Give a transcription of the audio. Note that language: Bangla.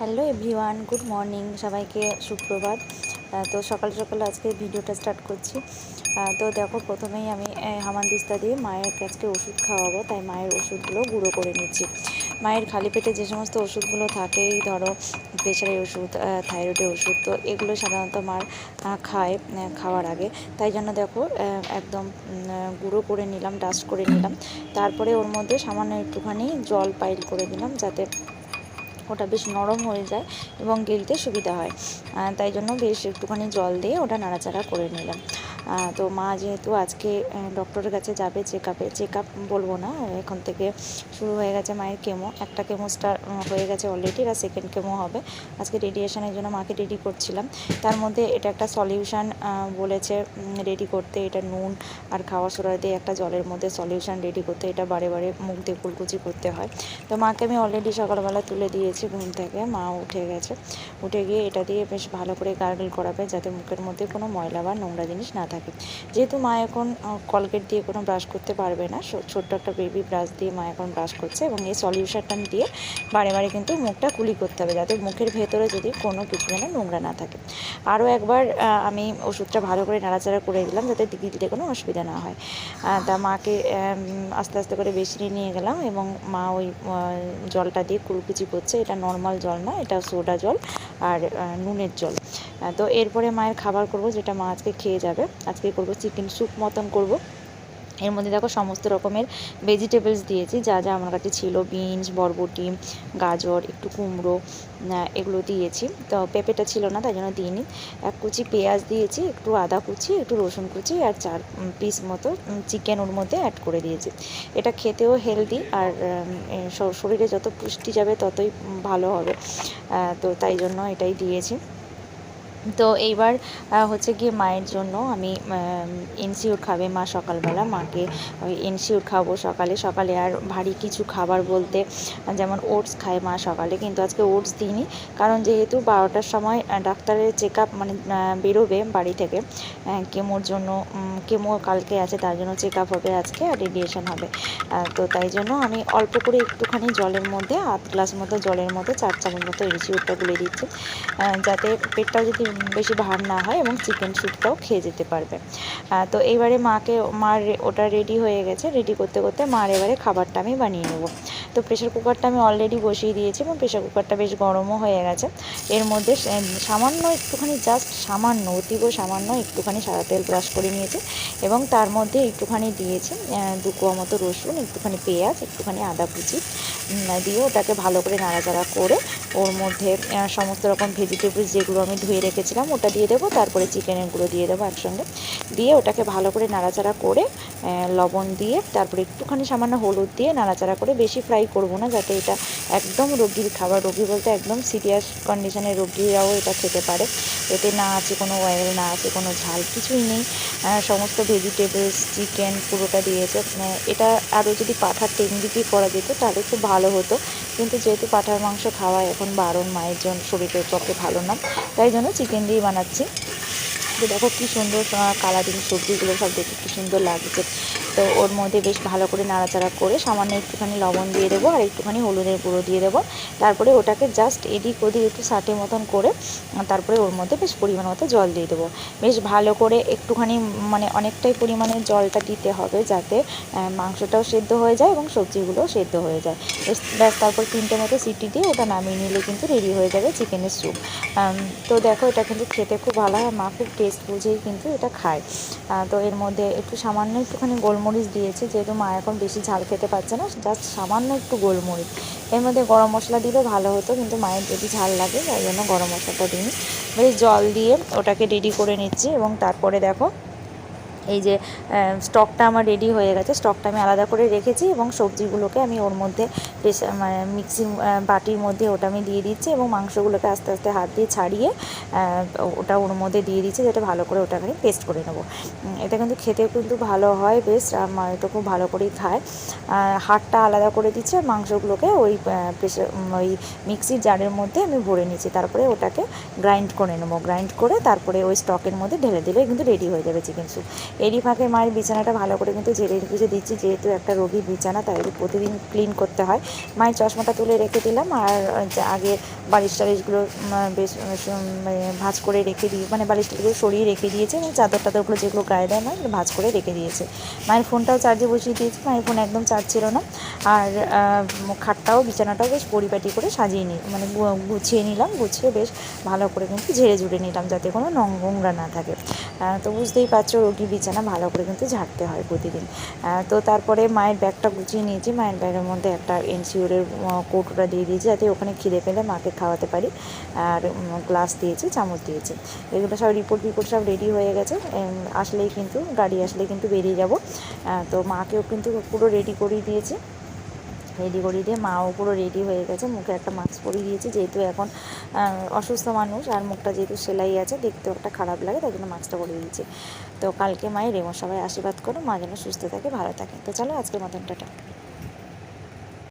হ্যালো এভরিওয়ান, গুড মর্নিং সবাইকে, সুপ্রভাত। তো সকাল সকাল আজকে ভিডিওটা স্টার্ট করছি। তো দেখো প্রথমেই আমি হামানদিস্তা দিয়ে মায়ের আজকে ওষুধ খাওয়াবো, তাই মায়ের ওষুধগুলো গুঁড়ো করে নিচ্ছি। মায়ের খালি পেটে যে সমস্ত ওষুধগুলো থাকে এই ধরো প্রেশারের ওষুধ থাইরয়েডের ওষুধ, তো এগুলো সাধারণত মার খায় খাওয়ার আগে। তাই জন্য দেখো একদম গুঁড়ো করে নিলাম, ডাস্ট করে নিলাম। তারপরে ওর মধ্যে সামান্য একটুখানি জল পাইল করে দিলাম, যাতে ওটা বেশ নরম হয়ে যায় এবং গিলতে সুবিধা হয়। তাই জন্য বেশ একটুখানি জল দিয়ে ওটা নাড়াচাড়া করে নিলাম। তো মা যেহেতু আজকে ডক্টরের কাছে যাবে চেক আপে চেক আপ বলব না, এখন থেকে শুরু হয়ে গেছে মায়ের কেমো একটা কেমো স্টার হয়ে গেছে অলরেডি আর সেকেন্ড কেমো হবে। আজকে রেডিয়েশনের জন্য মাকে রেডি করছিলাম। তার মধ্যে এটা একটা সলিউশন বলেছে রেডি করতে, এটা নুন আর খাওয়া সোডা দিয়ে একটা জলের মধ্যে সলিউশন রেডি করতে, এটা বারে বারে মুখ দিয়ে কুলকুচি করতে হয়। তো মাকে আমি অলরেডি সকালবেলা তুলে দিয়েছি ঘুম থেকে মা উঠে গেছে। উঠে গিয়ে এটা দিয়ে বেশ ভালো করে গার্গল করাবে, যাতে মুখের মধ্যে কোনো ময়লা বা নোংরা জিনিস না থাকে। যেহেতু মা এখন কলগেট দিয়ে কোনো ব্রাশ করতে পারবে না ছোট্ট একটা বেবি ব্রাশ দিয়ে মা এখন ব্রাশ করছে এবং এই সলিউশনটা দিয়ে বারে বারে কিন্তু মুখটা কুলি করতে হবে যাতে মুখের ভেতরে যদি কোনো কিছু যেন নোংরা না থাকে। আরও একবার আমি ওষুধটা ভালো করে নাড়াচাড়া করে দিলাম যাতে দিতে কোনো অসুবিধা না হয়। তা মাকে আস্তে আস্তে করে বেসিনে নিয়ে গেলাম এবং মা ওই জলটা দিয়ে কুলকুচি করছে। এটা নর্মাল জল না, এটা সোডা জল আর নুনের জল। তো এরপরে মায়ের খাবার করব, যেটা মা আজকে খেয়ে যাবে। আজকে করব চিকেন স্যুপ মতন করব। এর মধ্যে দেখো সমস্ত রকমের ভেজিটেবলস দিয়েছি, যা যা আমার কাছে ছিল বিনস বরবটি, গাজর, একটু কুমড়ো এগুলো দিয়েছি। তো পেঁপেটা ছিল না, তাই জন্য দিইনি। এক কুচি পেঁয়াজ দিয়েছি, একটু আদা কুচি, একটু রসুন কুচি, আর চার পিস মতো চিকেন ওর মধ্যে অ্যাড করে দিয়েছি। এটা খেতেও হেলদি আর শরীরে যত পুষ্টি যাবে ততই ভালো হবে। তো তাই জন্য এটাই দিয়েছি। তো এইবার হচ্ছে গিয়ে মায়ের জন্য আমি এনসিওর খাবে মা সকালবেলা। মাকে ওই এনসিওর খাব সকালে। সকালে আর ভারী কিছু খাবার বলতে যেমন ওটস খায় মা সকালে, কিন্তু আজকে ওটস দিইনি। কারণ যেহেতু বারোটার সময় ডাক্তারের চেক আপ মানে বেরোবে বাড়ি থেকে কেমোর জন্য কেমো কালকে আছে, তার জন্য চেক আপ হবে আজকে আর রেডিয়েশন হবে। তো তাই জন্য আমি অল্প করে একটুখানি জলের মধ্যে, আধ গ্লাস মতো জলের মধ্যে, চার চামচ মতো এনসিওরটা গুলে দিচ্ছি। যাতে পেটটাও যদি বেশি ভার না হয় এবং চিকেন স্যুপটাও খেয়ে যেতে পারবে। তো এইবারে মাকে, মার ওটা রেডি হয়ে গেছে। রেডি করতে করতে মার এবারে খাবারটা আমি বানিয়ে নেব। তো প্রেশার কুকারটা আমি অলরেডি বসিয়ে দিয়েছি এবং প্রেশার কুকারটা বেশ গরমও হয়ে গেছে। এর মধ্যে সামান্য একটুখানি জাস্ট সামান্য, অতীব সামান্য একটুখানি সাদা তেল ব্রাশ করে নিয়েছি এবং তার মধ্যে একটুখানি দিয়েছি দু কোয়া মতো রসুন, একটুখানি পেঁয়াজ, একটুখানি আদা কুচি দিয়ে ওটাকে ভালো করে নাড়াচাড়া করে ওর মধ্যে সমস্ত রকম ভেজিটেবলস যেগুলো আমি ধুয়ে রেখেছিলাম, ওটা দিয়ে দেবো। তারপরে চিকেনের গুঁড়ো দিয়ে দেবো একসঙ্গে। দিয়ে ওটাকে ভালো করে নাড়াচাড়া করে লবণ দিয়ে, তারপরে একটুখানি সামান্য হলুদ দিয়ে নাড়াচাড়া করে বেশি ফ্রাই করব না, যাতে এটা একদম রোগীর খাবার। রোগী বলতে একদম সিরিয়াস কন্ডিশনের রোগীরাও এটা খেতে পারে। এতে না আছে কোনো অয়েল না আছে কোনো ঝাল, কিছুই নেই। সমস্ত ভেজিটেবলস চিকেন পুরোটা দিয়েছে। এটা আরও যদি পাঠার টেকনিক দিয়ে করা যেত, তাহলে খুব ভালো হতো। কিন্তু যেহেতু পাঠার মাংস খাওয়া এখন বারণ মায়ের জন্য শরীরের পক্ষে ভালো না, তাই জন্য চিকেন দিয়ে বানাচ্ছি। দেখো কি সুন্দর কালারিং সবজিগুলো সব দেখতে কী সুন্দর লাগছে। তো ওর মধ্যে বেশ ভালো করে নাড়াচাড়া করে সামান্য একটুখানি লবণ দিয়ে দেবো আর একটুখানি হলুদের গুঁড়ো দিয়ে দেবো। তারপরে ওটাকে জাস্ট এদিক ওদিক একটু সাটে মতন করে তারপরে ওর মধ্যে বেশ পরিমাণ মতো জল দিয়ে দেবো। বেশ ভালো করে একটুখানি মানে অনেকটাই পরিমাণে জলটা দিতে হবে যাতে মাংসটাও সেদ্ধ হয়ে যায় এবং সবজিগুলোও সেদ্ধ হয়ে যায়। ব্যাস তারপর তিনটে মতো সিটি দিয়ে ওটা নামিয়ে নিলে কিন্তু রেডি হয়ে যাবে চিকেনের স্যুপ তো দেখো এটা কিন্তু খেতে খুব ভালো হয়, মা খুব টেস্ট বুঝেই কিন্তু এটা খায়। তো এর মধ্যে একটু সামান্য একটুখানি গোলমরিচ দিয়েছি, যেহেতু মা এখন বেশি ঝাল খেতে পারছে না জাস্ট সামান্য একটু গোলমরিচ। এর মধ্যে গরম মশলা দিলে ভালো হতো, কিন্তু মায়ের যদি ঝাল লাগে, তাই জন্য গরম মশলাটা দিই বেশ জল দিয়ে ওটাকে রেডি করে নিচ্ছি এবং তারপরে দেখো, এই যে স্টকটা আমার রেডি হয়ে গেছে স্টকটা আমি আলাদা করে রেখেছি এবং সবজিগুলোকে আমি ওর মধ্যে প্রেসার মানে মিক্সি বাটির মধ্যে ওটা আমি দিয়ে দিচ্ছি এবং মাংসগুলোকে আস্তে আস্তে হাত দিয়ে ছাড়িয়ে ওটা ওর মধ্যে দিয়ে দিচ্ছি যেটা ভালো করে ওটা আমি পেস্ট করে নেব। এটা কিন্তু খেতে কিন্তু ভালো হয়, বেশ আমার এটা খুব ভালো করেই খায়। হাড়টা আলাদা করে দিচ্ছি আর মাংসগুলোকে ওই প্রেশার ওই মিক্সির জারের মধ্যে আমি ভরে নিচ্ছি। তারপরে ওটাকে গ্রাইন্ড করে নেব। গ্রাইন্ড করে তারপরে ওই স্টকের মধ্যে ঢেলে দিলে কিন্তু রেডি হয়ে যাবে চিকেন স্যুপ এরই ফাঁকে মায়ের বিছানাটা ভালো করে কিন্তু ঝেড়ে রেখে দিচ্ছি। যেহেতু একটা রোগীর বিছানা, তাই প্রতিদিন ক্লিন করতে হয়। মায়ের চশমাটা তুলে রেখে দিলাম আর আগে বালিশ টালিশগুলো বেশ মানে ভাঁজ করে রেখে দিয়ে মানে বালিশ টালিশগুলো সরিয়ে রেখে দিয়েছে এবং চাদর টাদরগুলো যেগুলো গায়ে দেয় নয়, ভাঁজ করে রেখে দিয়েছে। মায়ের ফোনটাও চার্জে বসিয়ে দিয়েছি, মায়ের ফোন একদম চার্জ ছিল না। আর খাটটাও, বিছানাটাও বেশ পরিপাটি করে সাজিয়ে নিই মানে গুছিয়ে নিলাম, গুছিয়ে বেশ ভালো করে কিন্তু ঝেড়ে ঝুড়ে নিলাম যাতে কোনো নোংরা না থাকে। তো বুঝতেই পারছ, রোগী বিছানা ভালো করে কিন্তু ঝাড়তে হয় প্রতিদিন। তো তারপরে মায়ের ব্যাগটা গুছিয়ে নিয়েছি, মায়ের ব্যাগের মধ্যে একটা এনসিওরের কৌটোটা দিয়ে দিয়েছি যাতে ওখানে খিদে পেলে মাকে খাওয়াতে পারি। আর গ্লাস দিয়েছি, চামচ দিয়েছি। এগুলো সব রিপোর্ট ফিপোর্ট সব রেডি হয়ে গেছে। আসলেই কিন্তু, গাড়ি আসলেই কিন্তু বেরিয়ে যাব। তো মাকেও কিন্তু পুরো রেডি করিয়ে দিয়েছি। রেডি করিয়ে দিয়ে মাও পুরো রেডি হয়ে গেছে। মুখে একটা মাস্ক পরিয়ে দিয়েছি, যেহেতু এখন অসুস্থ মানুষ আর মুখটা যেহেতু সেলাই আছে, দেখতেও একটা খারাপ লাগে, তাই জন্য মাস্কটা পরিয়ে দিয়েছি। তো কালকে মায়ের রেমো সবাই আশীর্বাদ করো মা যেন সুস্থ থাকে, ভালো থাকে। তো চলো আজকের মতন, টাটা।